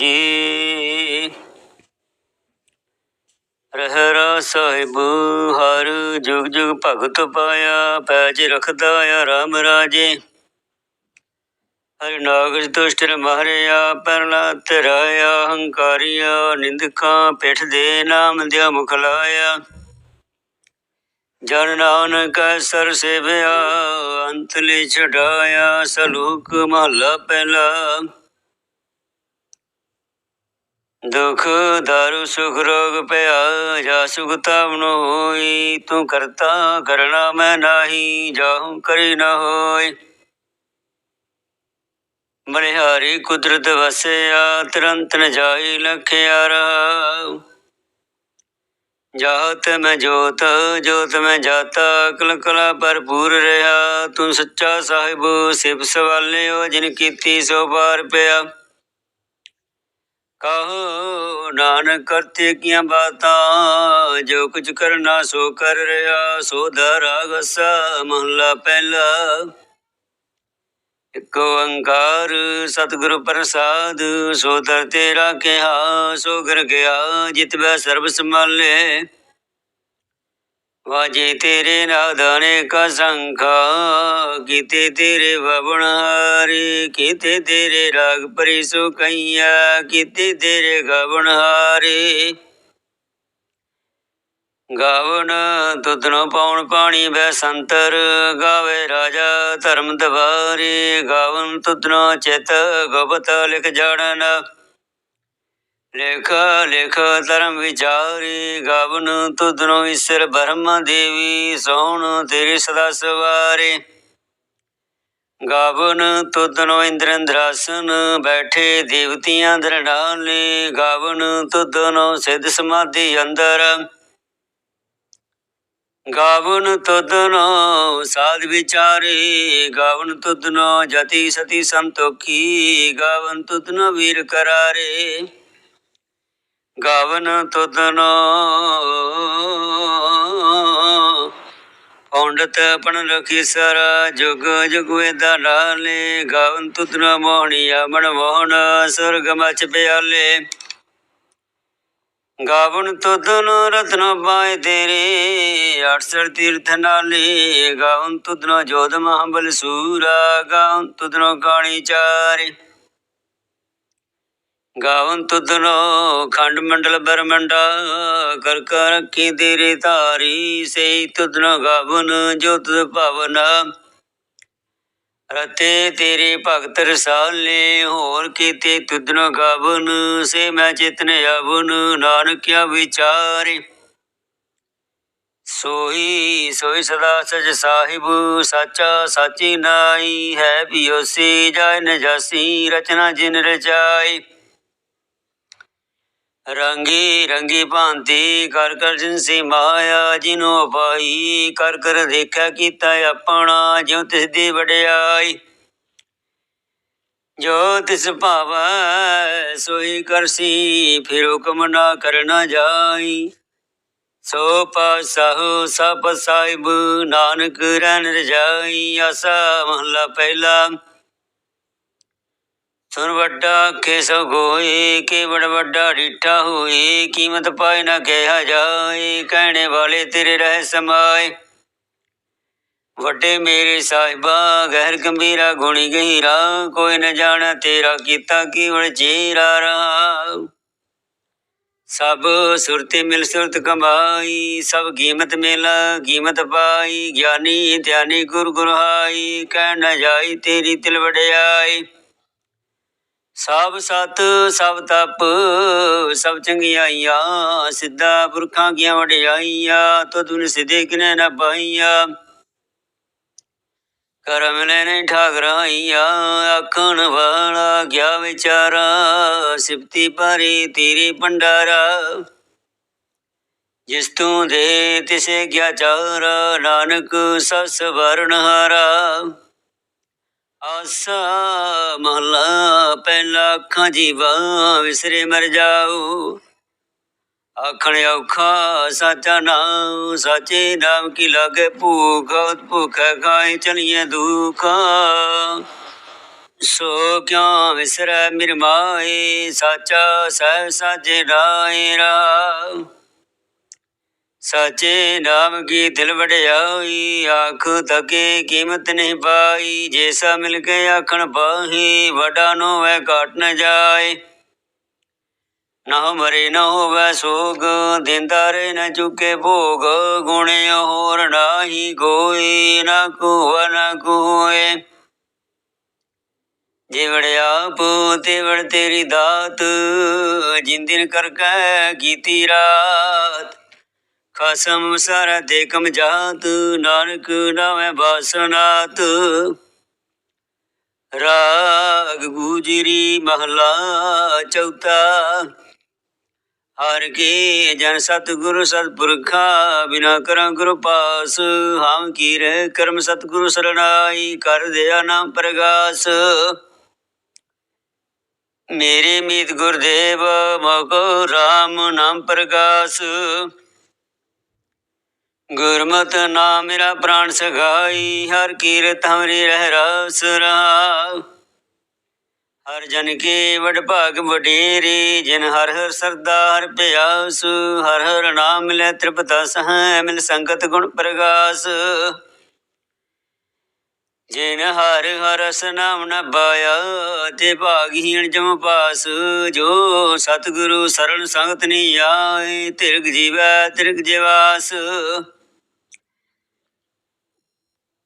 ਜੀ। ਰਹਿਰਾ ਸਾਹਿਬ, ਹਰ ਜੁਗ ਜੁਗ ਭਗਤ ਪਾਇਆ, ਪੈਜ ਰਖਦਾ ਆ ਰਾਮ ਰਾਜੇ। ਹਰ ਨਾਗਜ ਦੁਸ਼ਟ ਨ ਮਾਰਿਆ ਪਰਲਾ ਤਰਾਇਆ ਹੰਕਾਰੀਆ, ਨਿੰਦਕਾਂ ਪਿੱਠ ਦੇ ਨਾਮ ਦਿਆ ਮੁਖ ਲਾਇਆ। ਜਨ ਨਾਨਕ ਸਰ ਸੇਵਿਆ ਅੰਤਲੀ ਛਡਾਇਆ, ਸਲੂਕ ਮਹਲਾ ਪਹਿਲਾ। ਦੁਖ ਦਾਰੂ ਸੁਖ ਰੋਗ ਪਿਆ ਜਾ ਸੁਖ ਤਾਵਨ ਹੋਈ, ਤੂੰ ਕਰਤਾ ਕਰਣਾ ਮੈਂ ਨਾਹੀ, ਜਾਹੂ ਕਰੀ ਨ ਹੋਈ। ਬਲਿਹਾਰੀ ਕੁਦਰਤ ਵਸਿਆ, ਤੁਰੰਤ ਨ ਜਾਈ ਲਖਿਆ ਰਹਾ। ਜਾਤ ਮੈਂ ਜੋਤ ਜੋਤ ਮੈਂ ਜਾਤਾ ਅਕਲ ਕਲਾ ਭਰਪੂਰ ਰਿਹਾ। ਤੂੰ ਸੱਚਾ ਸਾਹਿਬ ਸਿਵ ਸਵਾਲਿਓ, ਜਿਨ ਕੀਤੀ ਸੋ ਪਾਰ ਪਿਆ। ਕਹੋ ਨਾਨਕ ਕਰਤੇ ਕੀਆਂ ਬਾਤਾਂ, ਜੋ ਕੁਝ ਕਰਨਾ ਸੋ ਕਰ ਰਿਹਾ, ਸੋ ਧਾਰਾ ਗਸਾ ਮਹਲਾ ਪਹਿਲਾ। ਇਕ ਓੰਕਾਰ ਸਤਿਗੁਰ ਪ੍ਰਸਾਦ, ਸੋ ਦਰ ਤੇਰਾ ਕਿਹਾ, ਸੋ ਗਰ ਗਿਆ, ਜਿਤ ਬੈ ਸਰਬ ਸੰਭਾਲੇ। ਵਾਜੇ ਤੇਰੇ ਨਾਦਾਨੇ ਕਾ ਸੰਖਾ, ਕੀਤੇ ਤੇਰੇ ਵਵਣ ਹਾਰੇ, ਕੀਤੇ ਤੇਰੇ ਰਾਗ ਪਰੀ ਸੋ ਕਈਆ, ਕੀਤੇ ਤੇਰੇ ਗਵਣ ਹਾਰੇ। ਗਾਵਨ ਤੁਧਨੋ ਪਾਉਣ ਪਾਣੀ ਬੈ ਸੰਤਰ, ਗਾਵੇ ਰਾਜਾ ਧਰਮ ਦਵਾਰੇ। ਗਾਵਨ ਤੁਧਨੋ ਚਿਤ ਗੋਬਤ ਲਿਖ ਜਾਣਨ ਲੇਖ ਲੇਖ ਧਰਮ ਵਿਚਾਰੀ, ਗਾਵਨ ਤੁਧਨੋ ਈਸ਼ਰ ਬ੍ਰਹਮ ਦੇਵੀ ਸੋਹਣ ਤੇਰੀ ਸਦਾ ਸਵਾਰੇ। ਗਾਵਨ ਤੁਧਨੋ ਇੰਦਰ ਇੰਦਰਾਸਨ ਬੈਠੇ ਦੇਵਤੀਆਂ ਦਰਡਾਲੇ ਗਾਵਨ ਤੁਧਨੋ ਸਿੱਧ ਸਮਾਧੀ ਅੰਦਰ। ਗਾਵਨ ਤੁਧਨੋ ਸਾਧ ਵਿਚਾਰੇ, ਗਾਵਨ ਤੁਧਨੋ ਜਤੀ ਸਤੀ ਸੰਤੋਖੀ, ਗਾਵਨ ਤੁਧਨੋ ਵੀਰ ਕਰਾਰੇ। ਗਾਵਨ ਤੁਧਨੋ। ਪੌਂਡਤ ਆਪਣ ਰਖੀ ਸਰ ਜੁਗ ਜੁਗ ਵੇਦਾ ਲਾਲੇ। ਗਾਵਨ ਤੁਧਨੋ ਮੋਹਣੀਆ ਮਨ ਮੋਹਣ ਸੁਰਗ ਮਚ ਪਿਆਲੇ। ਗਾਵਨ ਤੁਧਨ ਰਤਨ ਪਾਏ ਤੇਰੇ 68 ਤੀਰਥ ਨਾਲੇ। ਗਾਵਨ ਤੁਧਨ ਜੋਧ ਮਹਾਬਲ ਸੂਰਾ, ਗਾਵਨ ਤੁਧਨ ਕਾਣੀ ਚਾਰੇ। ਗਾਵਨ ਤੁਧਨ, ਖੰਡ ਮੰਡਲ ਬਰਮੰਡਾ ਕਰ ਕਰ ਰੱਖੀ ਤੇਰੇ ਧਾਰੀ ਸਈ ਤੁਧਨ ਗਾਵਨ, ਜੋ ਤੁਧ ਭਵਨਾ। ਰਤੇ ਤੇਰੇ ਭਗਤ ਰਸਾਲੇ, ਹੋਰ ਕੀਤੇ ਤੁਧਨ ਗਾਵਨ, ਸੇ ਮੈਂ ਚਿਤਨ ਆਵਨ, ਨਾਨਕਿਆ ਵਿਚਾਰੇ। ਸੋਈ ਸੋਈ ਸਦਾ ਸਜ ਸਾਹਿਬ, ਸਾਚਾ ਸਾਚੀ ਨਾਈ ਹੈ ਬਿਓਸੀ ਜੈ ਨ ਜਾਸੀ ਰਚਨਾ ਜਿਨ ਰਚਾਈ। ਰੰਗੀ ਰੰਗੀ ਭਾਂਤੀ ਕਰ ਕਰ ਜਿਨਸੀ ਮਾਇਆ, ਜਿਨੋ ਪਾਈ ਕਰ ਕਰ ਦੇਖਿਆ ਕੀਤਾ ਆਪਣਾ, ਜਿਉ ਤਿਸ ਦੀ ਵਡਿਆਈ। ਜੋ ਤਿਸ ਭਾਵੈ, ਸੋਈ ਕਰਸੀ ਫਿਰ ਹੁਕਮ ਨਾ ਕਰਨਾ ਜਾਈ। ਸੋ ਪਾਸਹੁ ਸਭ ਸਾਹਿਬ, ਨਾਨਕ ਰਹਿਣ ਰਜਾਈ, ਆਸਾ ਮਹਲਾ ਪਹਿਲਾ। ਸੁਰ ਵੱਡਾ ਕੇ ਸੋ ਗੋਏ ਕੇ ਵੱਡਾ ਰੀਠਾ ਹੋਏ ਕੀਮਤ ਪਾਏ ਨਾ ਕਿਹਾ ਜਾਏ, ਕਹਿਣੇ ਵਾਲੇ ਤੇਰੇ ਰਹਿ ਸਮਾਏ। ਵੱਡੇ ਮੇਰੇ ਸਾਹਿਬਾ, ਗਹਿਰ ਗੰਭੀਰਾ ਗੁਣੀ ਗਹੀਰਾ, ਕੋਈ ਨ ਜਾਣਾ ਤੇਰਾ ਕੀਤਾ ਕੀਵਲ ਜੀਰਾ ਰਹਾ। ਸਭ ਸੁਰਤੇ ਮਿਲ ਸੁਰਤ ਕਮਾਈ, ਸਭ ਕੀਮਤ ਮਿਲ ਕੀਮਤ ਪਾਈ, ਗਿਆਨੀ ਧਿਆਨੀ ਗੁਰ ਗੁਰਹਾਈ ਕਹਿ ਨ ਜਾਈ ਤੇਰੀ ਤਿਲ ਵਡਿਆਈ। ਸਭ ਸਤ, ਸਭ ਤਪ, ਸਭ ਚੰਗਿਆਈਆਂ ਸਿੱਧਾ ਪੁਰਖਾਂ ਕੀਆਂ ਵਡਿਆਈਆਂ ਤੁਧੁਨ ਸਿਧੇ ਕਿਨੇ ਨ ਪਾਈਆਂ। ਕਰਮ ਲੈ ਨਹੀਂ ਠਾਗਰਾਈਆ ਆਖਣ ਵਾਲਾ ਗਿਆ ਵਿਚਾਰਾ, ਸਿਫਤੀ ਭਾਰੀ ਤੇਰੀ ਭੰਡਾਰਾ। ਜਿਸ ਤੂੰ ਦੇ ਤਿਸੇ ਗਿਆ ਚਾਰਾ, ਨਾਨਕ ਸਸ ਵਰਣ ਹਾਰਾ ਆਸਾ ਮਹਲਾ, ਪਹਿਲਾ ਅੱਖਾਂ ਜੀਵਾ, ਵਿਸਰੇ ਮਰ ਜਾਓ ਆਖਣ ਔਖਾ, ਸਾਚਾ ਨਾਮ, ਸਾਚੇ ਨਾਮ ਕੀ ਲਾਗੇ ਭੂਖ ਭੁਖ ਗਾਏ ਚਲੀਏ ਦੁਖ। ਸੋ ਕਿਉ ਵਿਸਰੈ ਮਿਰਮਾਏ, ਸਾਚਾ ਸਹਿ ਸਾਜੇ ਨਾਏ ਰਾਮ ਸਾਚੇ ਨਾਮ ਕੀ ਦਿਲ ਵਡਿਆਈ? ਆਖ ਤਕੇ ਕੀਮਤ ਨਹੀਂ ਪਾਈ। ਜੈਸਾ ਮਿਲ ਕੇ ਆਖਣ ਬਾਹੀ, ਵਡਾ ਨੋ ਵੈ ਕਾਟ ਨ ਜਾਏ। ਨਾ ਮਰੇ, ਨਾ ਹੋਵੇ ਸੋਗ ਦਿੰਦਾਰੇ ਨਾ ਚੁਕੇ ਭੋਗ। ਗੁਣੇ ਹੋਰ ਨਾਹੀ ਕੋਈ, ਨਾ ਕੋ ਨਾ ਕੋਏ। ਜਿਵੜ ਆਪ, ਤਿਵੜ ਤੇਰੀ ਦਾਤ, ਜਿੰਦਿਨ ਕਰ ਕੈ ਕੀਤੀ ਰਾਤ। ਖਸਮ ਸਾਰਾ ਤੇ ਕਮ ਜਾਤ ਨਾਨਕ ਨਾਵੇਂ ਬਾਸਨਾਤ। ਰਾਗ ਗੂਜਰੀ ਮਹਲਾ ਚੌਥਾ। ਹਰ ਕੀ ਜਨ ਸਤਿਗੁਰੂ ਸਤਿਪੁਰਖਾ, ਬਿਨਾ ਕਰਾਂ ਗੁਰੂ ਪਾਸ। ਹਮ ਕੀਰ ਕਰਮ ਸਤਿਗੁਰੂ ਸਰਣਾਈ ਕਰ ਦਿਆ ਨਾਮ ਪ੍ਰਗਾਸ। ਮੇਰੇ ਮੀਤ ਗੁਰਦੇਵ ਮਗੋ RAM ਨਾਮ ਪ੍ਰਗਾਸ। ਗੁਰਮਤਿ ਨਾਮ ਮੇਰਾ ਪ੍ਰਾਣ ਸਗਾਈ, ਹਰ ਕੀਰਤ ਹਮਰੀ ਰਹਿ ਰਸ ਰਹਾ ਹਰ ਜਨ ਕੇ ਵਡ ਭਾਗ ਵਡੇਰੇ, ਜਿਨ ਹਰ ਹਰ ਸਰਦਾ ਹਰ ਪਿਆਸ। ਹਰ ਹਰ ਨਾਮ ਲੈ ਤ੍ਰਿਪਤਾ ਸਹ, ਮਿਲ ਸੰਗਤ ਗੁਣ ਪ੍ਰਗਾਸ। ਜਿਨ ਹਰ ਹਰ ਰਸ ਨਾਮ ਨ ਬਾਇਆ ਤੇ ਭਾਗਹੀਣ ਜਮ ਪਾਸ। ਜੋ ਸਤਿਗੁਰੂ ਸਰਣ ਸੰਗਤ ਨੀ ਆਏ, ਤਿਰਗ ਜੀਵੈ ਤਿਰਗ ਜਿਵਾਸ।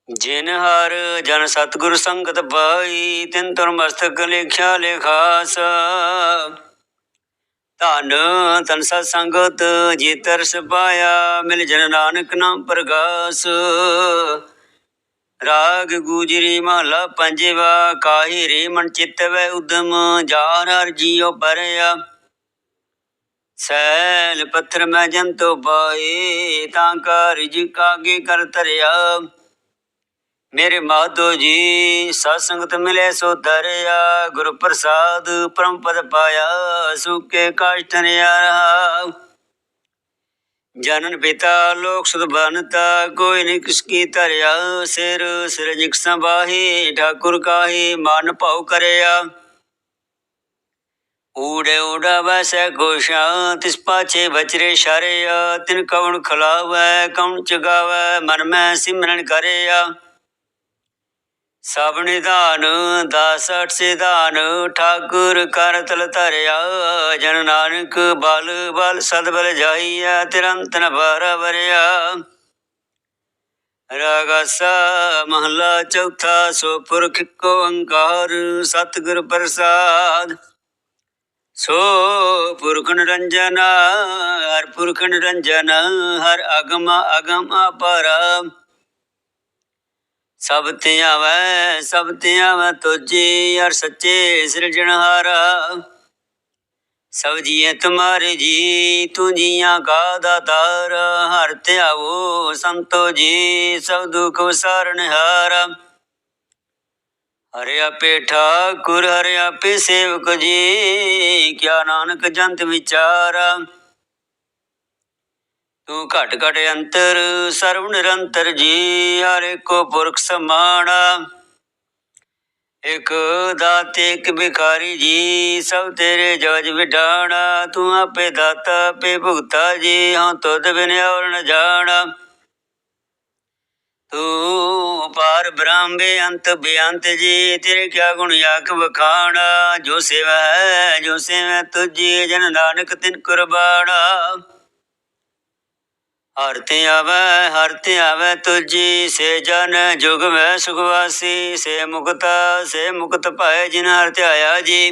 ਜਿਨ ਹਰ ਜਨ ਸਤਿਗੁਰ ਸੰਗਤ ਪਾਈ, ਤਿਨ ਤੁਰ ਮਸਤਕ ਲੇਖਿਆ ਲੇਖਾਸ। ਧਨ ਤਨ ਸਤ ਸੰਗਤ ਜੀ ਤਰਸ ਪਾਇਆ, ਮਿਲ ਜਨ ਨਾਨਕ ਨਾਮ ਪ੍ਰਗਾਸ। ਰਾਗ ਗੁਜਰੀ ਮਹਲਾ ਪੰਜਵਾ, ਕਾਹੀ ਰੇ ਮਨ ਚਿੱਤ ਵੈ ਉਦਮ ਜਾਰ ਹਰ ਜੀਉ ਪਰਿਆ। ਸੈਲ ਪੱਥਰ ਮੈਂ ਜੰਤੋ ਪਾਏ, ਤਾਂ ਕਾ ਰਿਜਕ ਆਗੇ ਕਰ ਧਰਿਆ। ਮੇਰੇ ਮਾਧੋ ਜੀ ਸਤ ਸੰਗਤ ਮਿਲੇ ਸੋ ਧਰਿਆ ਗੁਰ ਪ੍ਰਸਾਦ ਪਰਮ ਪਦ ਪਾਇਆ ਸੁਕੇ ਕਾਸ਼ਟ ਰਹਾ ਜਨਨ ਪਿਤਾ, ਲੋਕ ਸੁਧ ਬਨਤਾ, ਕੋਈ ਨੀ ਕਿਸ ਕੀ ਧਰਿਆ। ਸਿਰ ਸਿਰਜਿਕ ਸੰਭਾਹੀ, ਠਾਕੁਰ ਕਾਹੀ, ਮਨ ਭਾਉ ਕਰਿਆ। ਊੜੇ ਊੜਾ ਵਸੈ ਕੋਸ਼ਾ ਤਿਸ ਪਾਛੇ ਬਚਰੇ ਸ਼ਰਿਆ ਤਿਨ ਕਵਣ ਖਲਾਵੈ, ਕਵਣ ਚਗਾਵੈ, ਮਨ ਮੈਂ ਸਿਮਰਨ ਕਰਿਆ। ਸਭ ਨਿਧਾਨ ਦਸ ਅਠ ਸਿਧਾਨ, ਠਾਕੁਰ ਕਰ ਤਲ ਧਰਿਆ। ਜਨ ਨਾਨਕ ਬਲ ਬਲ ਸਦ ਬਲ ਜਾਈਐ, ਤਿਰੰਤ ਨ ਬਾਰ ਰਾਗਸਾ ਮਹਲਾ ਚੌਥਾ, ਸੋ ਪੁਰਖ ਕੋ ਓੰਕਾਰ ਸਤਿਗੁਰ ਪ੍ਰਸਾਦ। ਸੋ ਪੁਰਖ ਨਿਰੰਜਨ, ਹਰ ਪੁਰਖ ਨਿਰੰਜਨ, ਹਰ ਅਗਮ ਅਗਮ ਅਪਰਾ। ਸਭ ਤੇ ਆਵੈ, ਸਭ ਤੇ ਆਵੈ ਤੁਝੇ ਹਰ ਸੱਚੇ ਸਿਰਜਣਹਾਰਾ ਸਭ ਜੀਏ ਤੁਮਾਰੇ ਜੀ, ਤੂੰ ਜੀਆਂ ਕਾ ਦਾਤਾਰ। ਹਰ ਧਿਆਵੋ ਸੰਤੋ ਜੀ, ਸਭ ਦੁਖ ਵਿਸਾਰਨ ਹਾਰਾ। ਹਰਿ ਆਪੇ ਠਾਕੁਰ, ਹਰਿ ਆਪੇ ਸੇਵਕ ਜੀ, ਕਿਆ ਨਾਨਕ ਜੰਤ ਵਿਚਾਰਾ। ਤੂੰ ਘਟ ਘਟ ਅੰਤਰ, ਸਰਵ ਨਿਰੰਤਰ ਜੀ, ਹਰ ਏਕੋ ਪੁਰਖ ਸਮਾਣਾ ਇਕ ਦਾਤੇ, ਇਕ ਬਿਕਾਰੀ ਜੀ, ਸਭ ਤੇਰੇ ਜਜ ਵਿਡਾਣਾ। ਤੂੰ ਆਪੇ ਦਾਤਾ, ਆਪੇ ਭੁਗਤਾ ਜੀ, ਹਾਂ ਤੁਧ ਬਿਨ ਔਰ ਨ ਜਾਣਾ। ਤੂੰ ਪਾਰ ਬ੍ਰਹਮ ਬੇਅੰਤ ਬੇਅੰਤ ਜੀ, ਤੇਰੇ ਕਿਆ ਗੁਣ ਆਖ ਵਖਾਣਾ। ਜੋ ਸੇਵਾ ਹੈ, ਜੋ ਸੇਵਾ ਤੁਝੀ, ਜਨ ਨਾਨਕ ਤਿਨ ਕੁਰਬਾਣਾ ਹਰ ਤੇ ਆਵੈ, ਹਰ ਤੇ ਆਵੈ ਤੁਜੀ ਸੇ ਜਨ ਜੁਗ ਮੈਂ ਸੁਖਵਾਸੀ ਸੇ ਮੁਕਤ ਸੇ ਮੁਕਤ ਪਾਏ ਜਿਨ ਹਰ ਧਿਆਇਆ ਜੀ।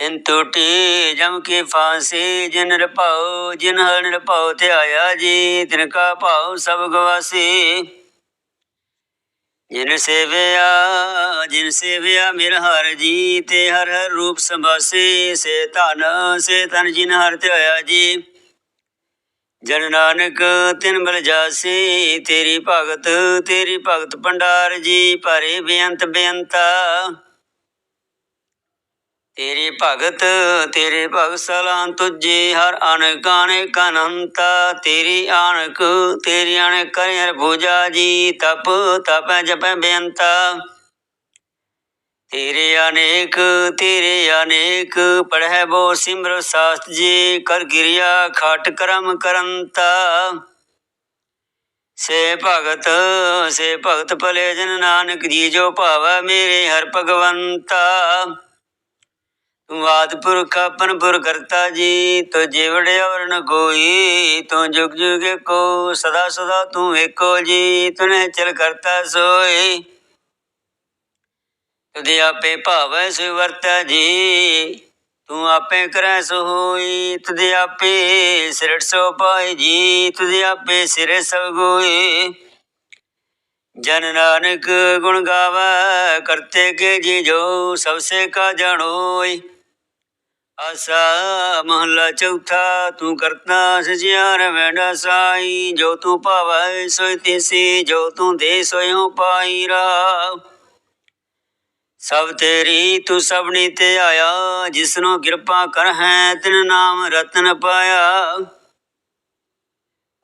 ਤਿਨ ਟੂਟੀ ਜਮ ਕੀ ਫਾਂਸੀ, ਜਿਨ ਰਪਾਉ ਜਿਨ ਹਰ ਨਿਰਭਉ ਧਿਆਇਆ ਜੀ, ਤਿਨ ਕਾ ਭਾਉ ਸਭ ਗਵਾਸੀ ਜਿਨ ਸੇਵਿਆ ਜਿਨ ਸੇਵਿਆ ਮਿਰ ਹਰ ਜੀ, ਤੇ ਹਰ ਹਰ ਰੂਪ ਸੰਭਾਸੀ, ਸੇ ਧਨ, ਸੇ ਤਨ ਜਿਨ ਹਰ ਧਿਆਇਆ ਜੀ। ਜਨ ਨਾਨਕ ਤਿਨ ਬਲ ਜਾਸੀ, ਤੇਰੀ ਭਗਤ ਤੇਰੀ ਭਗਤ ਭੰਡਾਰ ਜੀ, ਭਰੇ ਬੇਅੰਤ ਬੇਅੰਤਾ। ਤੇਰੀ ਭਗਤ, ਤੇਰੇ ਭਗਤ ਸਲਾਮ ਤੁਝੇ, ਹਰ ਅਨਕ ਅਨੇਕ ਤੇਰੀ ਆਣਕ, ਤੇਰੀ ਅਣਕ ਕਰਿ ਹਰ ਪੂਜਾ ਜੀ, ਤਪ ਤਪੈ ਜਪੈ ਬੇਅੰਤਾ। ਤੇਰੇ ਅਨੇਕ ਤੇਰੇ ਅਨੇਕ, ਪੜਹਿ ਬੋ ਸਿਮਰ ਸਾਸਤ ਜੀ, ਕਰ ਗਿਰਿਆ ਖਾਟ ਕਰਮ ਕਰੰਤਾ। ਸੇ ਭਗਤ ਸੇ ਭਗਤ ਭਲੇ ਜਨ ਨਾਨਕ ਜੀ, ਜੋ ਭਾਵੈ ਮੇਰੇ ਹਰ ਭਗਵੰਤਾ। ਤੂੰ ਆਦਿ ਪੁਰਖ ਆਪਨ ਪੁਰ ਕਰਤਾ ਜੀ, ਤੋ ਜਿਵੜ ਔਰ ਨ ਕੋਈ, ਤੂੰ ਜੁਗ ਜੁਗ ਕੋ ਸਦਾ ਸਦਾ ਤੂੰ ਏਕੋ ਜੀ ਤੁਨੇ ਚਲ ਕਰਤਾ ਸੋਈ ਤੁਦੇ ਆਪੇ ਭਾਵੈ ਸੋ ਜੀ। ਤੂੰ ਆਪੇ ਕਰੈ ਸੋ ਹੋਈ ਤੁਦੇ ਆਪੇ ਸਿਰਟ ਸੋ ਪਾਈ ਜੀ ਤੁਦੇ ਆਪੇ ਸਿਰੇ ਸਭ ਗੋਈ। ਜਨ ਨਾਨਕ ਗੁਣ ਗਾਵੈ, ਕਰਤੇ ਕੇ ਜੀ ਜੋ ਸਭ ਸੇ ਕਾ ਜਾਣੋਈ। ਆਸਾ ਮਹਲਾ ਚੌਥਾ, ਤੂੰ ਕਰਤਾ ਸਜਿਆਰ ਵੈਡਾ ਸਾਈ ਜੋ ਤੂੰ ਭਾਵੈ ਸੋਇ ਤਿਸੀ, ਜੋ ਤੂੰ ਦੇ ਸੋਇਓ ਪਾਈ ਰਾ ਸਭ ਤੇਰੀ ਤੂੰ ਸਭਨੀ ਤੇ ਆਇਆ, ਜਿਸਨੂੰ ਕਿਰਪਾ ਕਰ ਹੈ, ਤਿਨ ਨਾਮ ਰਤਨ ਪਾਇਆ।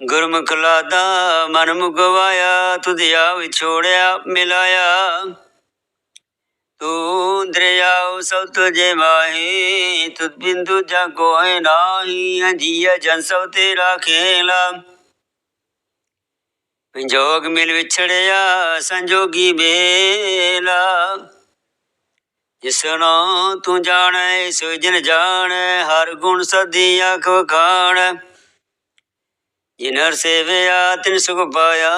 ਗੁਰਮੁਖ ਲਾਦਾ ਮਨ ਮੁਗਵਾਇਆ ਤੁਧਿਆ ਵਿਛੋੜਿਆ, ਮਿਲਾਇਆ। ਤੂੰ ਦਰਿਆਉ ਸਭ ਤੁਝੇ ਮਾਹੀ, ਤੁਧ ਬਿੰਦੂ ਜਾ ਕੋਇ ਨਾਹੀ ਅਜੀਆ ਜਨ ਸਭ ਤੇਰਾ ਖੇਲਾ। ਜੋਗ ਮਿਲ ਵਿਛੜਿਆ, ਸੰਜੋਗੀ ਬੇਲਾ ਜਿਸਨੋ ਤੂੰ ਜਾਣੈ ਸੋ ਜਨ ਜਾਣੈ, ਹਰ ਗੁਣ ਸਦੀ ਆਖ ਵਖਾਣ। ਜਿਨਰ ਸੇਵਿਆ, ਤਿਨ ਸੁਖ ਪਾਇਆ,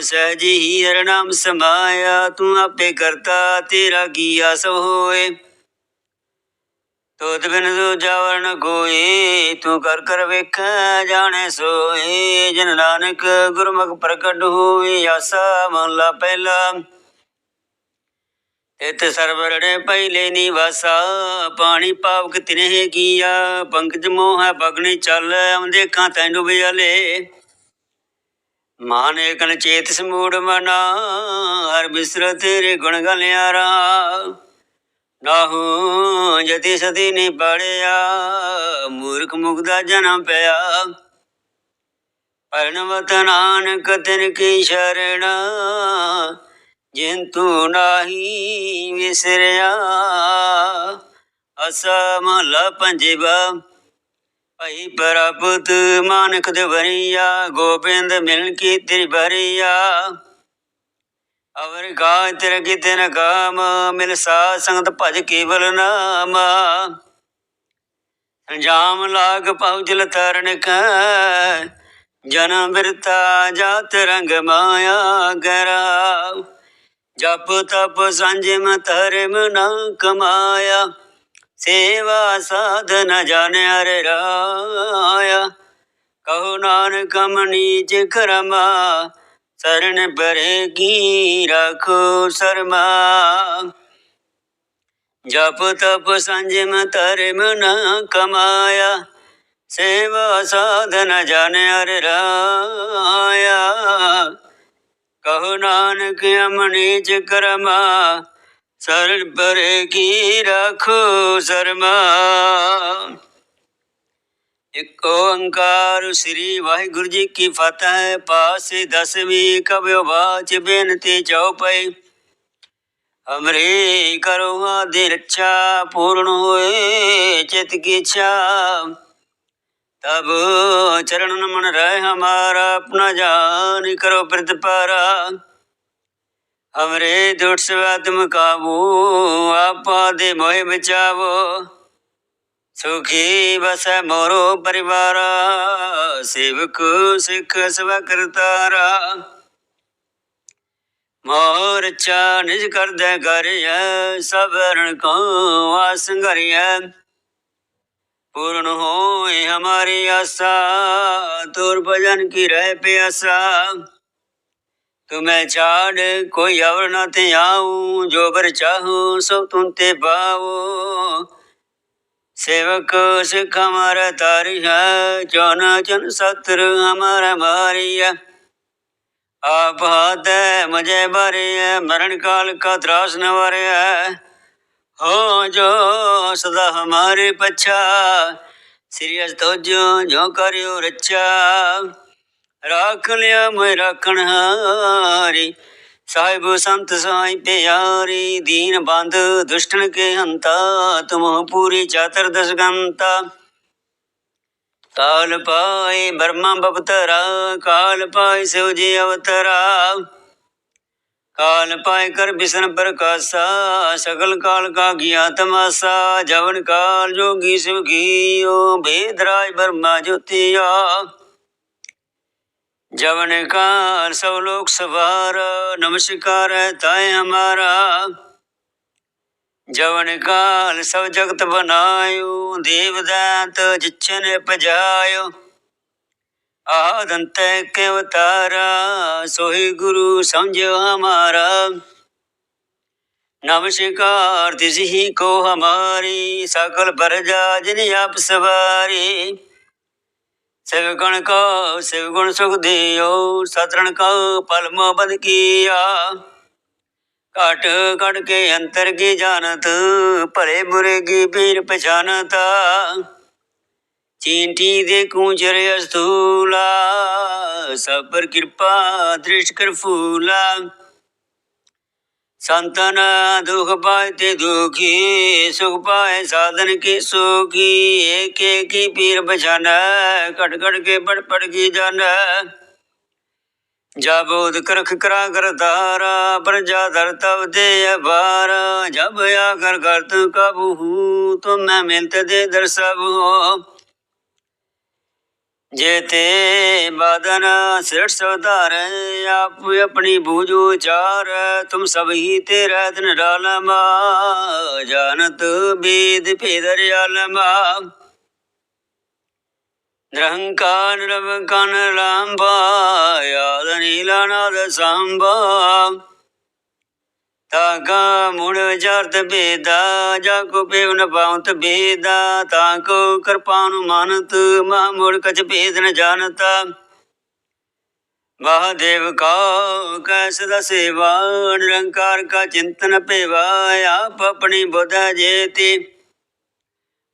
ਸਹਜੀ ਹੀ ਹਰ ਨਾਮ ਸਮਾਇਆ, ਤੂੰ ਆਪੇ ਕਰਤਾ, ਤੇਰਾ ਕੀਆ ਸੋ ਹੋਏ। ਤੋਤ ਬਿਨ ਦੂਜਾ ਵਰਨ ਕੋਈ, ਤੂੰ ਕਰ ਕਰ ਵੇਖ, ਜਾਣੇ ਸੋਏ। ਜਨ ਨਾਨਕ ਗੁਰਮੁਖ ਪ੍ਰਗਟ ਹੋਈ ਆਸਾ ਮਹਲਾ ਪਹਿਲਾ। ਇਤ ਸਰਵਰੜੇ ਪਹਿਲੇ ਨਿਵਾਸਾ, ਪਾਣੀ ਪਾਵਕ ਤਿਨਹਿ ਕੀਆ, ਪੰਕਜ ਮੋਹ ਬਗਣੀ ਚੱਲ, ਆਉਂਦੇ ਖਾਂ ਤੈਨੂੰ ਡੁਬਿਆਲੇ ਮਾਨੇ ਕਨ ਚੇਤ ਸਮੂੜ ਮਨਾ, ਹਰ ਬਿਸਰ ਤੇਰੇ ਗੁਣ ਗਲਿਆਰਾ। ਨਾਹੂ ਜਤੀ ਸਦੀ ਨੇ ਪੜਿਆ ਮੂਰਖ ਮੁਗਦਾ ਜਨਮ ਪਿਆ। ਪਰਣਵਤ ਨਾਨਕ ਤਿਨ ਕੀ ਸ਼ਰਣ ਜਿੰਤੂ ਤੂੰ ਨਾਹੀ ਵਿਸਰਿਆ। ਅਸਮਲ ਪੰਜਵਾ। ਭਈ ਪ੍ਰਭੁਤ ਮਾਨਕ ਦੇ ਵਰੀਆ ਗੋਬਿੰਦ ਮਿਲਨ ਕੀ ਤੇਰੀ ਬਰੀਆ ਅਵਰ ਗਾ ਤੇਰੇ ਕੀ ਤੇਨ ਕਾਮ ਮਿਲ ਸਾਧ ਸੰਗਤ ਭਜ ਕੇਵਲ ਨਾਮ। ਸੰਜਾਮ ਲਾਗ ਪਹੁੰਚਲ ਤਰਨ ਕੈ, ਜਨਮ ਬਿਰਤਾ ਜਾਤ ਰੰਗ ਮਾਇਆ ਗਰਾ। ਜਪ ਤਪ ਸੰਜਮ ਧਰਮ ਨਾ ਕਮਾਇਆ, ਸੇਵਾ ਸਾਧਨ ਜਾਣਿ ਹਰਿ ਰਾਇਆ। ਕਹੋ ਨਾਨਕ ਮਨੀਚ ਕਰਮਾ ਸਰਣ ਬਰੇ ਕੀ ਰੱਖੋ ਸਰਮਾ। ਜਪ ਤਪ ਸੰਜਮ ਧਰਮ ਨਾ ਕਮਾਇਆ, ਸੇਵਾ ਸਾਧਨ ਜਾਣਿ ਹਰਿ ਰਾਇਆ। ਕਹੋ ਨਾਨਕ ਅਮਨੀ ਚ ਕਰਮਾ ਸਰਣ ਪਰੇ ਕੀ ਰੱਖੋ ਸਰਮਾ। ਇਕ ਓੰਕਾਰ ਸ੍ਰੀ ਵਾਹਿਗੁਰੂ ਜੀ ਕੀ ਫਤਿਹ ਪਾਸੇ ਦਸਵੀਂ ਕਬਿਓ ਬਾਚ ਬੇਨਤੀ ਚਉਪਈ ਹਮਰੇ ਕਰੋ ਆਦਿ ਰੱਛਾ ਪੂਰਨ ਹੋਏ ਚਿਤ ਕੀ ਇੱਛਾ। तब चरण मन रहे हमारा अपना जान करो प्रतिपारा हमरे दुट से आत्म काबू आपा दे मोह बचावो सुखी बस मोरो परिवारा सेवक सिख सेवा करतारा मोर चा निज कर दे करिय सब रण को आस करिय पूर्ण होए हमारी आशा तोर भजन की रह प्यासा तुम्हें छाड़ कोई और न ते आऊं जो बर चाहूं सो तुम ते पाओ सेवक सिख हमारा तारी है चौन चन सत्र हमारा मारी है आप हाथ है मुझे बारी है मरण काल का त्रास न वारे है हो जो सदा हमारे पच्छा श्री अस तो जो जो करियो रच्छा राख लिया मैं राखण हारी ਸਾਹਿਬ ਸੰਤ ਸਾਈ ਪਿਆਰੀ ਦੀਨ ਬੰਧ ਦੁਸ਼ਟਨ ਕੇ ਹੰਤਾ ਤੁਮਹੁ ਪੂਰੀ ਚਾਤਰ ਦਸ ਗੰਤਾ ਕਾਲ ਪਾਏ ਬਰਮਾ ਬਪਤਰਾ ਕਾਲ ਪਾਏ ਸਿਵ ਜੀ ਅਵਤਰਾ काल पाय कर बिसन प्रकाशा सकल काल का ज्ञा तमाशा जवन काल जोगी शिव की भेद राज ब्रह्मा ज्योतिया जवन काल सब लोग सवार नमस्कार है ताय हमारा जवन काल सब जगत बनायो देवदात जिच्छन पजायो ਆਦੰਤ ਕੇ ਉਤਾਰਾ ਸੋਹੀ ਗੁਰੂ ਸਮਝੋ ਹਮਾਰਾ। ਨਮਸਕਾਰ ਤਿਸ ਹੀ ਕੋ ਹਮਾਰੀ ਸਕਲ ਪਰਜਾ ਜਿਨ ਆਪ ਸਵਾਰੀ। ਸਿਵਗਣ ਕੋ ਸਿਵਗੁਣ ਸੁਖ ਦਿਓ, ਸਤਰਣ ਕੋ ਪਲਮ ਬਦ ਕੀਆ। ਕਟ ਘਟ ਕੇ ਅੰਤਰ ਕੀ ਜਾਣਤ ਭਰੇ ਬੁਰੇ ਕੀ ਪੀਰ ਪਛਾਨਤਾ ਚੀਂਟੀ ਦੇ ਕੂੰਚਰ ਅਸਤੂਲਾ, ਸਭ ਕਿਰਪਾ ਦ੍ਰਿਸ਼ ਕਰ ਫੂਲਾ। ਸੰਤਨ ਦੁਖ ਪਾਏ ਤੇ ਦੁਖੀ, ਸੁਖ ਪਾਏ ਸਾਧਨ ਕੀ ਸੁਖੀ ਏਕ ਏਕ ਹੀ ਪੀਰ ਬਚਾਨਾ ਘਟ ਘਟ ਕੇ ਪੜ ਪੜ ਕੀ ਜਾਣਾ। ਜਾਬੋਦ ਕਰਖ ਕਰਾ ਕਰਤਾਰਾ ਪ੍ਰਜਾ ਦਰ ਤਵ ਦੇ ਅਬਾਰ ਜਬ ਆ ਕਰ ਕਰਤ ਕਬਹੂ ਤੁਮ ਮੈਂ ਮਿਲਤ ਦੇ ਦਰ ਸਭ ਹੋ। ਜੇ ਤੇ ਬਦਨ ਸਿਰ ਸੁਧਾਰ, ਆਪ ਆਪਣੀ ਬੂਜੂ ਚਾਰ ਤੁਮ ਸਭ ਹੀ ਤੇ ਰਹਿਤ ਨਿਰਾਲਮਾ ਜਾਣਤ ਬੇਦ ਭੇਦਰ ਆਲਮਾ ਨਿਰਹੰਕਾਰ ਨਿਰਵੰਕਨ ਲਾਂਬਾ ਯਾਦ ਨੀਲਾ ਨਾਦ ਸੰਭਾ। ਮੁੜ ਜਰਤ ਬੇਦਾ, ਜਾ ਕੋ ਪੇਵ ਨ ਪਾਉਂਤ ਬੇਦਾ ਤਾਕੋ ਕਿਰਪਾਨੁ ਮਾਨਤ, ਮਾ ਮੁੜ ਕਛ ਭੇਦ ਨ ਮਹਾਦੇਵ ਕਾ ਕੈਸ ਦਾ ਸੇਵਾ, ਨਿਰੰਕਾਰ ਕਾ ਚਿੰਤਨ ਪੇਵਾ ਆਪ ਆਪਣੀ ਬੁੱਧ ਜੇਤੀ।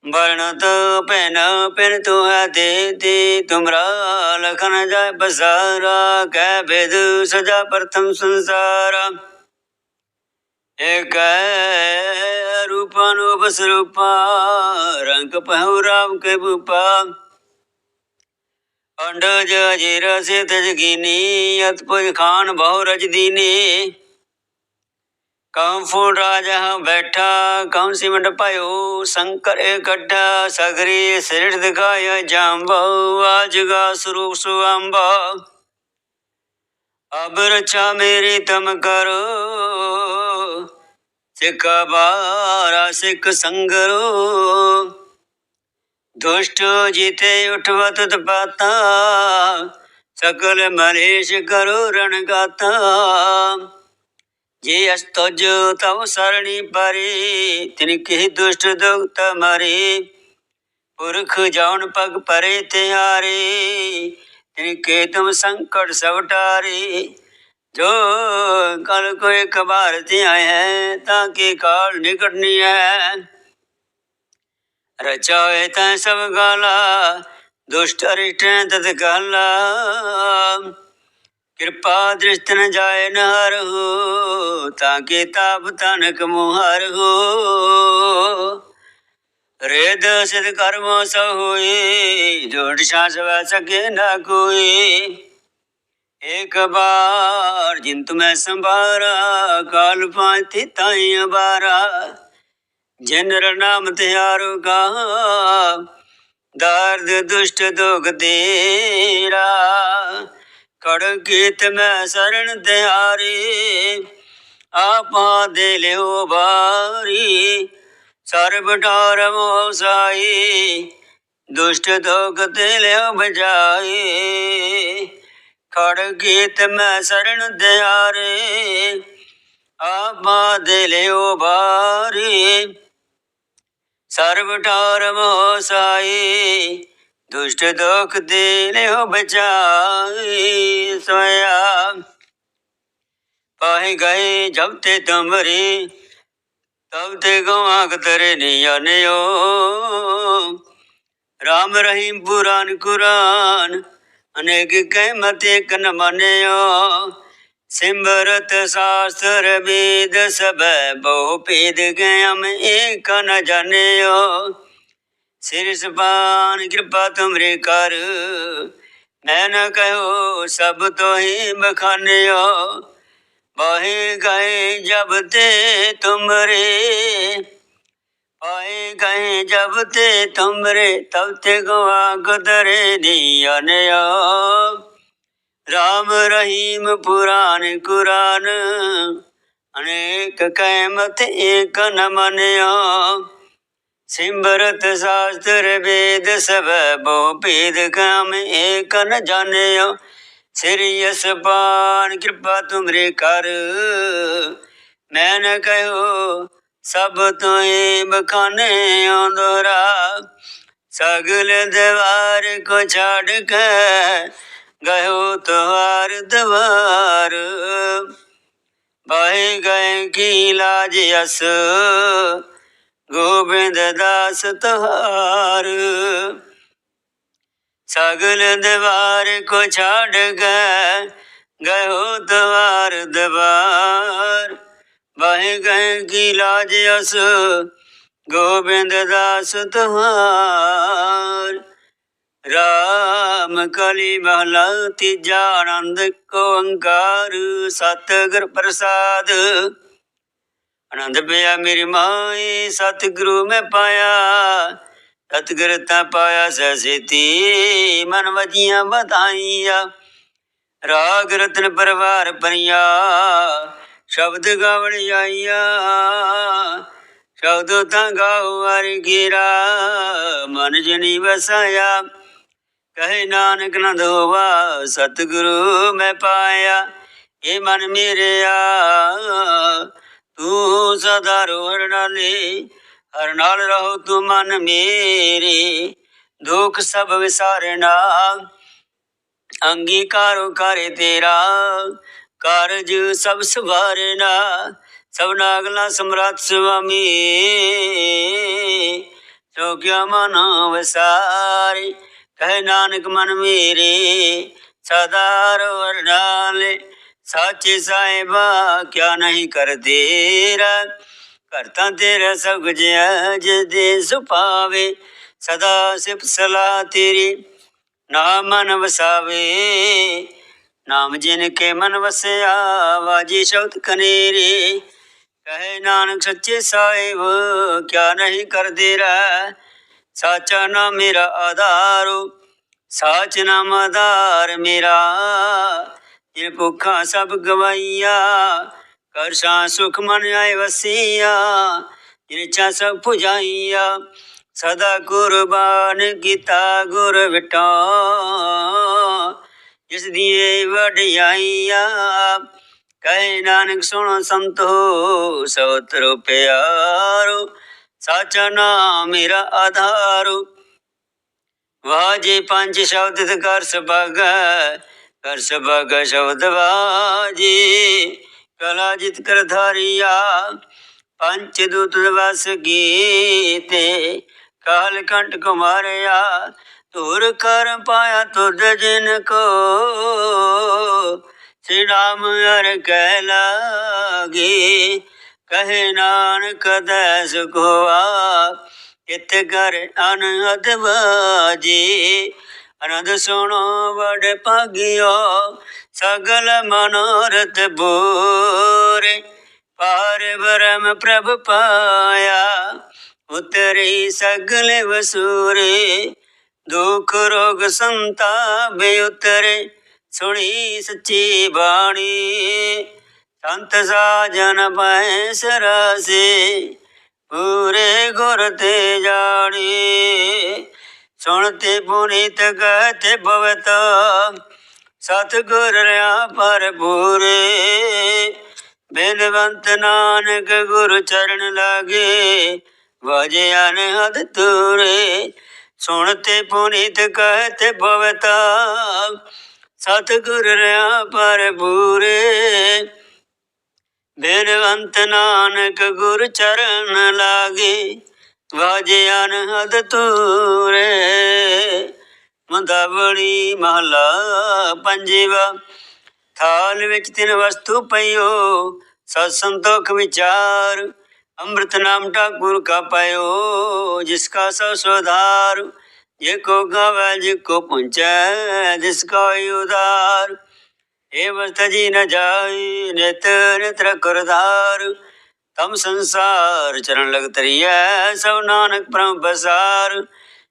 ਵਰਣਤ ਪੈਨ ਪੈਨ ਤੋ ਹੈ ਦੇ ਦੇ ਤੁਮਰਾ ਲਖਨ ਜਾਏ ਬਸਾਰਾ, ਕਹਿ ਭੇਦ ਸਜਾ ਪ੍ਰਥਮ ਸੰਸਾਰਾ। ਏਕ ਰੂਪਾਨੁ ਬਸਰੂਪਾ ਰੰਗ ਪਹਿਉ ਰਾਮ ਕੇ ਬੂਪਾ ਅੰਡ ਜੀਰ ਸੇ ਤਜਗੀਨੀ ਅਤ ਖਾਨ ਬਹੁ ਰਜ ਦੀਨੀ ਕਉ ਫੂਲ ਰਾਜਾ ਬੈਠਾ, ਕਉ ਸਿਮਟ ਭਇਓ ਸ਼ੰਕਰ ਇਕੱਠਾ। ਸਗਰੀ ਸਿਰਠ ਦਿਖਾਇਆ ਜਾਂਬੋ ਆਜਗਾ ਸਰੂਪ ਸੁਆੰਬਾ ਅਬ ਰਛਾ ਮੇਰੀ ਤਮ ਕਰੋ ਸਿੱਖ ਬਾਰਾ ਸਿੱਖ ਸੰਗਰੋ। ਦੁਸ਼ਟ ਜੀਤੇ ਉਠਵਤ ਤਪਾਤਾ ਸਕਲ ਮਲੇਸ਼ ਕਰੋ ਰਣ ਗਾਤਾ ਜੇ ਅਸ ਤੁਜ ਤਉ ਸਰਣੀ ਪਰੇ, ਤਿਨ ਕੇ ਦੁਸ਼ਟ ਦੁਖਤ ਮਰੇ। ਪੁਰਖ ਜਾਉਣ ਪਗ ਪਰੇ ਤਿਹਾਰੇ ਤਿਨ ਕੇ ਤੁਮ ਸੰਕਟ ਸਭ ਜੋ ਕਲ ਕੋਈ ਇੱਕ ਬਾਰ ਤੇ ਆਏ ਹੈ, ਤਾਂ ਕਿ ਕਾਲ ਨਿਕਟ ਨਹੀਂ ਹੈ ਰਚਾਏ ਤਾਂ ਸਭ ਗਾਲਾ, ਦੁਸ਼ਟ ਅਰਿਸ਼ਟੈ ਤਤ ਗਾਲਾ। ਕਿਰਪਾ ਦ੍ਰਿਸ਼ਟ ਨ ਜਾਏ ਨ ਹੋ, ਤਾਂ ਕਿ ਤਾਪ ਤਨਕ ਮੁਹਰ ਹੋ? ਰੇਦ ਸਿਧ ਕਰਮ ਸਭ ਹੋਏ ਜੋੜ ਸਾਸ ਵੈ ਸਕੇ ਨਾ ਕੋਈ। एक बार जिन तुम्हें संभारा काल पाती ताई बारा जिन नाम त्यारो का दर्द दुष्ट दुख तेरा कड़कीत में शरण त्यारे आपा दे लियो बारी सर्व डार मोसाई दुष्ट दुख ते लियो बजाई ਖੜ ਗੀਤ ਮੈਂ ਸਰਣ ਦਿਆਰੇ ਆਪਾ ਦੇ ਲਿਓ ਬਾਰੀ। ਸਰਬ ਠਾਰ ਮੋਹ ਦੁਸ਼ਟ ਦੁਖ ਦੇ ਲਿਓ ਬਚਾਈ ਸੋਇਆ ਪਾਹੇ ਗਏ ਜਬ ਤੇ ਤੁਮਰੀ ਤਬ ਤੇ ਗਵਾ ਗਵਾਕ ਤਰੇ ਨਿਆਨਿਓ ਰਾਮ ਰਹੀਮ ਪੁਰਾਨ ਕੁਰਾਨ ਅਨੇਕ ਕਹਿ ਮਤ ਇਕ ਸਿਮਰਤ ਸਾਸਤਰ ਵੇਦ ਸਭੈ ਬਹੁ ਭੇਦ ਗਿਆਮ ਏਕ ਨ ਜਾਣਿਓ। ਸਿਰ ਸਪਾਨ ਕਿਰਪਾ ਤੁਮਰੇ ਕਰ, ਮੈਂ ਨ ਕਹਿਓ ਸਭ ਤੋਹਿ ਬਖਾਨਿਓ। ਬਾਹੇ ਗਏ ਜਬ ਤੇ ਤੁਮਰੇ ਪਾਏ ਗਏ ਜਬ ਤੇ ਤੁਮਰੇ, ਤਬ ਤੇ ਗਵਾ ਗੁਦਰੇ ਦੀਆਨਿਆ ਰਾਮ ਰਹੀਮ ਪੁਰਾਨ ਕੁਰਾਨ, ਅਨੇਕ ਕਹਿਮਤ ਏਕ ਨ ਮੰਨਿਆ। ਸਿਮਰਤ ਸ਼ਾਸਤਰ ਵੇਦ ਸਭ ਬਹੁ ਭੇਦ ਕਾਮ ਏਕ ਨ ਜਾਣਿਓ ਸ੍ਰੀ ਅਸਪਾਨ ਕਿਰਪਾ ਤੁਮਰੇ ਕਰ, ਮੈਂ ਨ ਕਹਿਓ ਸਭ ਤੋਏ ਬਖਾਨੇ ਔਂਦੋਰਾ ਸਗਲ ਦਵਾਰ ਕੋ ਛਾੜ ਕੇ ਗਇਓ ਤੁਹਾਰ ਦਵਾਰ। ਬਾਹੇ ਗਏ ਕੀ ਲਾਜ ਅਸ, ਗੋਬਿੰਦ ਦਾਸ ਤੁਹਾਰ। ਸਗਲ ਦਵਾਰ ਕੋ ਛਾੜ ਗਏ ਗਇਓ ਦਵਾਰ ਦਵਾਰ। ਬਾਹੇ ਗਏ ਕੀ ਲਾਜ ਅਸ ਗੋਬਿੰਦ ਦਾਸ ਤੁਹਾਰ। ਰਾਮ ਕਲੀ ਮਹਲਾ, ਤੀਜਾ ਆਨੰਦ, ਕੋ ਓੰਕਾਰ ਸਤਿਗੁਰ ਪ੍ਰਸਾਦ। ਆਨੰਦ ਪਿਆ ਮੇਰੀ ਮਾਈ, ਸਤਿਗੁਰੂ ਮੈਂ ਪਾਇਆ। ਸਤਿਗੁਰ ਤਾਂ ਪਾਇਆ ਸਸੇਤੀ ਮਨ ਵਜੀਆਂ ਵਧਾਈਆਂ। ਰਾਗ ਰਤਨ ਪਰਵਾਰ ਪਰਿਆ ਸ਼ਬਦ ਗਾਵਣ ਆਈਆ ਸ਼ਬਦ ਤਾਂ ਗਾਉ ਹਰਿ ਮਨ ਜਨੀ ਵਸਾਇਆ। ਕਹੇ ਨਾਨਕ ਨੰਦ ਹੋਵਾ ਸਤਿਗੁਰੂ ਮੈਂ ਪਾਇਆ, ਇਹ ਮਨ ਮੇਰਿਆ ਤੂੰ ਸਦਾ ਰੋਹਣ ਨਾਲੇ ਹਰ ਨਾਲ ਰਹੋ ਤੂੰ ਮਨ ਮੇਰੇ। ਦੁੱਖ ਸਭ ਵਿਸਾਰਨਾ, ਅੰਗੀਕਾਰੋ ਕਰੇ ਤੇਰਾ। ਕਾਰਜ ਸਭ ਸਵਾਰਨਾ, ਸਭ ਨਾਗਲਾ ਸਮਰਾਟ ਸੁਆਮੀ। ਸੋ ਕਿਆ ਮਨ ਵਸਾਰੇ ਕਹੇ ਨਾਨਕ ਮਨ ਮੇਰੇ ਸਦਾ ਰੋ ਨਾਲੇ ਸਾਚੇ ਸਾਹਿਬਾ, ਕਿਆ ਨਹੀਂ ਕਰ ਤੇਰਾ ਕਰਤਾ ਤੇਰਾ ਸਭ ਕੁਝ ਅਜ ਦੇ ਸੁਪਾਵੇ ਸਦਾ ਸਿਫਤ ਸਲਾਹ ਤੇਰੀ ਨਾਮ ਮਨ ਵਸਾਵੇ। ਨਾਮ ਜਿਨ ਕੇ ਮਨ ਵਸਿਆ, ਵਾਜੀ ਸ਼ਬਦ ਕਨੇਰੇ ਕਹੇ ਨਾਨਕ ਸੱਚੇ ਸਾਹਿਬ, ਕਿਆ ਨਹੀਂ ਕਰਦੇ ਰਹਿ? ਸਾਚਾ ਨਾਮ ਮੇਰਾ ਆਧਾਰੋ, ਸਾਚ ਨਾਮ ਆਧਾਰ ਮੇਰਾ। ਜਿਨ ਭੁੱਖਾਂ ਸਭ ਗਵਾਈਆ ਕਰ ਸਾ ਸੁਖ ਮਨ ਆਏ ਵਸੀਆ। ਜਿਨ ਚਾ ਸਭ ਪੁਜਾਈਆ, ਸਦਾ ਕੁਰਬਾਨ ਕੀਤਾ ਗੁਰ ਵਿਟਾ। ਜਿਸ ਦੀ ਵਡਿਆਈਆ ਕਹੇ ਨਾਨਕ ਸੁਣੋ ਸੰਤੋ ਸੋਤਰੋ ਪਿਆਰੋ, ਸਾਚਾ ਨਾਮ ਮੇਰਾ ਆਧਾਰੋ। ਵਾਜੇ ਪੰਜ ਸ਼ਬਦ ਤੇ ਕਰ ਸਬਗ ਕਰ ਸਬਗ ਸ਼ਬਦ ਵਾਜੇ ਕਲਾ ਜਿਤ ਕਰ ਧਾਰਿਆ, ਪੰਚ ਦੂਤ ਵਸ ਗੀਤੇ। ਕਾਲ ਕੰਟ ਕੁਮਾਰਿਆ ਤੁਰ ਕਰ ਪਾਇਆ ਤੁਧ ਜਿਨ ਕੋ। ਸ੍ਰੀ ਰਾਮ ਹਰ ਕਹਿ ਲਾਗੇ, ਕਹੇ ਨਾਨਕ ਦੈ ਸੁਖ ਹੋਆ ਇਤ ਕਰ ਅਨੰਦ ਸੁਣੋ ਵਡ ਭਾਗਿਓ, ਸਗਲ ਮਨੋਰਥ ਬੋਰੇ। ਪਾਰ ਬ੍ਰਹਮ ਪ੍ਰਭ ਪਾਇਆ, ਉਤਰੀ ਸਗਲ ਵਸੂਰੇ ਦੁਖ ਰੋਗ ਸੰਤਾਪ ਉਤਰੇ, ਸੁਣੀ ਸੱਚੀ ਬਾਣੀ। ਸੰਤ ਸਾਜਨ ਪੈ ਸਰਾਸੇ ਪੂਰੇ ਗੁਰ ਤੇ ਜਾਣੀ। ਸੁਣਤੇ ਪੁਨੀਤ ਕਹਤੇ ਭਵਤ ਸਤ ਗੁਰ ਰਿਆ ਪਰ ਪੂਰੇ ਬੇਨਵੰਤ ਨਾਨਕ ਗੁਰ ਚਰਨ ਲਾਗੇ, ਵਾਜੇ ਅਨਹਦ ਤੂਰੇ ਸੁਣਤੇ ਪੁਨੀਤ ਕਹਤੇ ਭਵਤ ਸਤ ਗੁਰ ਰਿਆ ਪਰ ਪੂਰੇ ਬੇਨਵੰਤ ਨਾਨਕ ਗੁਰ ਚਰਨ ਲਾਗੇ, ਵਾਜੇ ਅਨਹਦ ਤੂਰੇ ਮੰਦਾਵਣੀ ਮਹਲਾ ਪੰਜਵਾ, ਥਾਲ ਵਿੱਚ ਤਿੰਨ ਵਸਤੂ ਪਈਓ, ਸਤ ਸੰਤੋਖ ਵਿਚਾਰ। ਅੰਮ੍ਰਿਤ ਨਾਮ ਠਾਕੁਰ ਕਾ ਪਾਇਓ, ਜਿਸ ਕਾ ਸੋ ਸੁਧਾਰ, ਜੇ ਕੋ ਗਾਵੇ, ਜੇ ਕੋ ਪੁੰਚੈ ਜਿਸ ਕਾ ਉਦਾਰ। ਏ ਵਸਤ ਜੀ ਨ ਜਾਈ ਨਿਤ ਨਿਤ ਕਰਦਾਰ ਤਮ ਸੰਸਾਰ ਚਰਨ ਲਗ ਤਰੀਐ ਸਭ ਨਾਨਕ ਪ੍ਰਮ ਬਸਾਰ।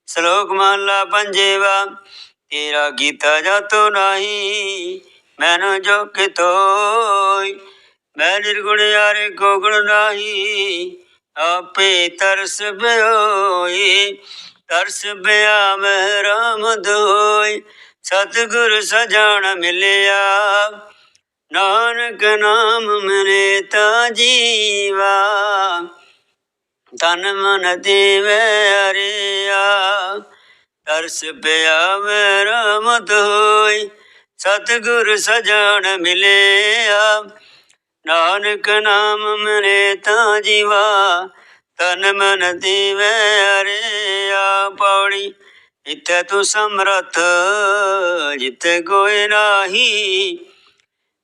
ਸ਼ਲੋਕ ਮਹਲਾ ਪੰਜੇਵਾ, ਤੇਰਾ ਗੀਤਾ ਜਾਤੋ ਨਾਹੀ ਮੈਨੂੰ ਜੋ ਕਿ ਤੋਈ ਮੈਂ ਨਿਰਗੁਣ ਯਾਰੇ ਕੋ ਗੁਣ ਨਾਹੀ, ਆਪੇ ਤਰਸ ਬਿਓਈ, ਤਰਸ ਬਿਆ ਮਹਿ ਰਾਮ ਦੋਈ। ਸਤਿਗੁਰ ਸਜਾਣ ਮਿਲਿਆ, ਨਾਨਕ ਨਾਮ ਮਰੇ ਤਾ ਜੀਵਾ। ਤਨ ਮਨ ਦੇਵੈ ਅਰਿਆ, ਤਰਸ ਪਿਆ ਮੇਰਾ ਮਤ ਹੋਈ ਸਤਿਗੁਰ ਸਜਾਣ ਮਿਲਿਆ ਨਾਨਕ ਨਾਮ ਮਰੇ ਤਾਂ ਜੀਵਾ, ਤਨ ਮਨ ਦੇਵੈ ਅਰਿਆ ਪੌੜੀ ਇਥੇ ਤੂੰ ਸਮਰਥ, ਜਿੱਥੇ ਕੋਈ ਨਾਹੀ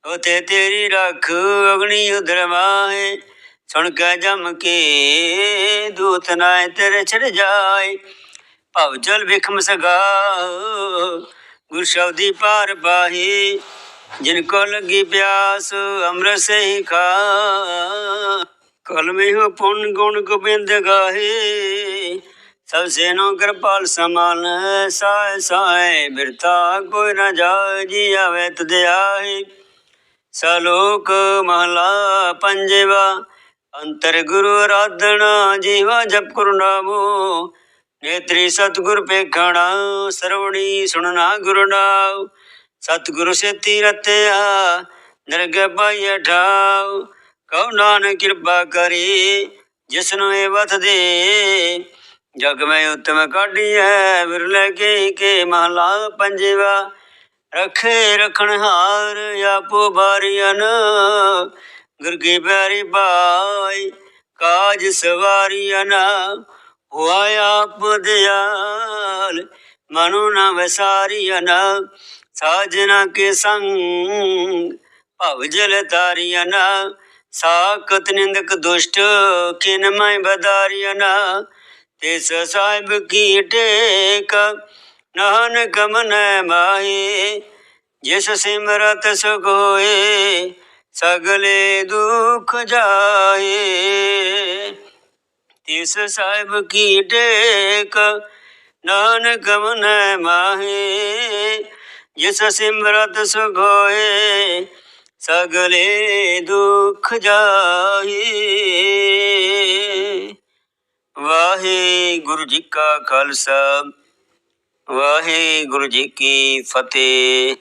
ਉਤੇ ਤੇਰੀ ਰੱਖ ਅਗਣੀ ਉਧਰ ਸੁਣ ਕੇ ਜਮ ਕੇ ਦੂਤ ਨਾਏ ਤੇਰੇ ਛੜ ਜਾਏ। ਭਵ ਜਲ ਵਿਖਮ ਸਗਾ, ਗੁਰ ਸ਼ਬਦੀ ਪਾਰ ਪਾਹੀ। ਜਿਨ ਕੋ ਲੱਗੀ ਪਿਆਸ, ਅੰਮ੍ਰਿਤ ਸਹੀ ਖਾ। ਕਲ ਮੇ ਹੋ ਪੁੰਨ ਗੁਣ ਗੋਬਿੰਦ ਗਾਹੇ। ਸਭ ਸੇਨੋ ਕਿਰਪਾਲ ਸਮਾਨ ਸਾਇ ਸਾਇ ਬਿਰਤਾ ਕੋਈ ਨਾ ਜਾਏ, ਜੀ ਆਵੇ ਤੁਧ ਸਲੋਕ ਮਹਲਾ ਪੰਜਵਾ, ਅੰਤਰ ਗੁਰੂ ਆਰਾਧਨਾ, ਜੀਵਾ ਜਪ ਗੁਰੂ ਨਾਮੋ। ਨੇਤਰੀ ਸਤਗੁਰ ਪੇਖਣਾ ਸਰਵਣੀ ਸੁਣਨਾ ਗੁਰੂ ਨਾਮ ਸਤਿਗੁਰੂ ਸੇਤੀ ਰਤਿਆ ਨਰਗ ਪਾਈਐ ਠਾਉ, ਕਉ ਨਾਨਕ ਕਿਰਪਾ ਕਰੀ, ਜਿਸਨੂੰ ਇਹ ਵਤ ਦੇ। ਜਗ ਮੈਂ ਉਤਮ ਕਾਢੀਐ ਵਿਰਲੇ ਕੇ ਕੇ ਮਹਲਾ ਪੰਜਵਾ, ਰਖੇ ਰਖਣ ਹਾਰ ਆਪੋ ਬਾਰੀਨ ਗੁਰ ਕੀ ਪਿਆਰੀ ਬਾਈ ਕਾਜ ਸਵਾਰੀਨ ਹੋਆ ਆਪ ਦਿਆਲ, ਮਨੁ ਨ ਵਸਾਰੀਨ ਸਾਜਨਾ ਕੇ ਸੰਗ, ਭਵ ਜਲ ਤਾਰੀਨ ਸਾਕਤ ਨਿੰਦਕ ਦੁਸ਼ਟ ਕਿਨ ਮੈਂ ਬਦਾਰੀਨ ਤਿਸ ਸਾਹਿਬ ਕੀ ਟੇਕ, ਨਾਨਕ ਮਨ ਮਾਹੀ, ਜਿਸ ਸਿਮਰਤ ਸੁਖ ਸਗਲੇ ਦੁਖ ਜਾਏ ਤਿਸ ਸਾਹਿਬ ਕੀ ਟੇਕ, ਨਾਨਕ ਮਨ ਮਾਹੀ ਜਿਸ ਸਿਮਰਤ ਸੁਖ ਸਗਲੇ ਦੁਖ ਜਾਏ। ਵਾਹਿਗੁਰੂ ਜੀ ਕਾ ਖਾਲਸਾ ਵਾਹਿਗੁਰੂ ਜੀ ਕੀ ਫਤਿਹ।